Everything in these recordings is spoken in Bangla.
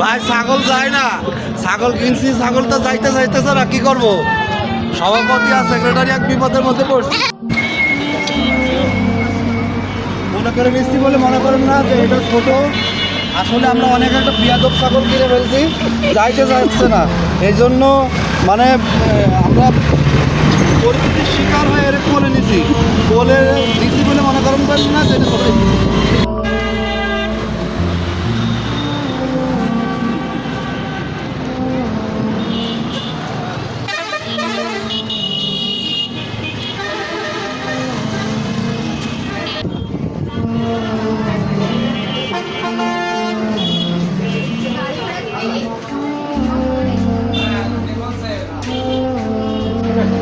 ভাই, ছাগল যায় না। ছাগল কিনছি, ছাগল তো যাইতে যাইতেছে না, কি করব? সভাপতি আর সেক্রেটারি এক বিপদের মধ্যে পড়ছে। মনে করে মিস্ত্রি বলে মনে করেন না যে এটা ছোট। আসলে আমরা অনেক একটা বিয়াদব ছাগল কিনে ফেলছি, যাইতে যাচ্ছে না। এই জন্য মানে আমরা পরিস্থিতির শিকার হয়ে এরকম বলে নিছি। বলে দিছি বলে মনে করেন না যে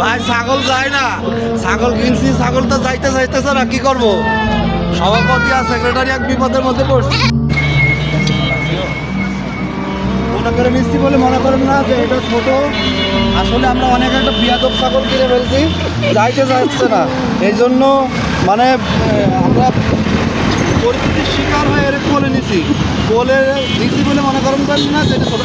ভাই, ছাগল যায় না। ছাগল কিনছি, ছাগল তো যাইতে যাইতেছে না, কি করব? সভাপতি আর সেক্রেটারি এক বিপদের মধ্যে পড়ছে। মনে করে মিস্ত্রি বলে মনে করেন না যে এটা ছোট। আসলে আমরা অনেক একটা বিয়াদব ছাগল কিনে ফেলছি, যাইতে যাচ্ছে না। এই জন্য মানে আমরা পরিস্থিতির শিকার হয়ে এর বলে নিছি। বলে দিছি বলে মনে করেন না যে এটা ছোট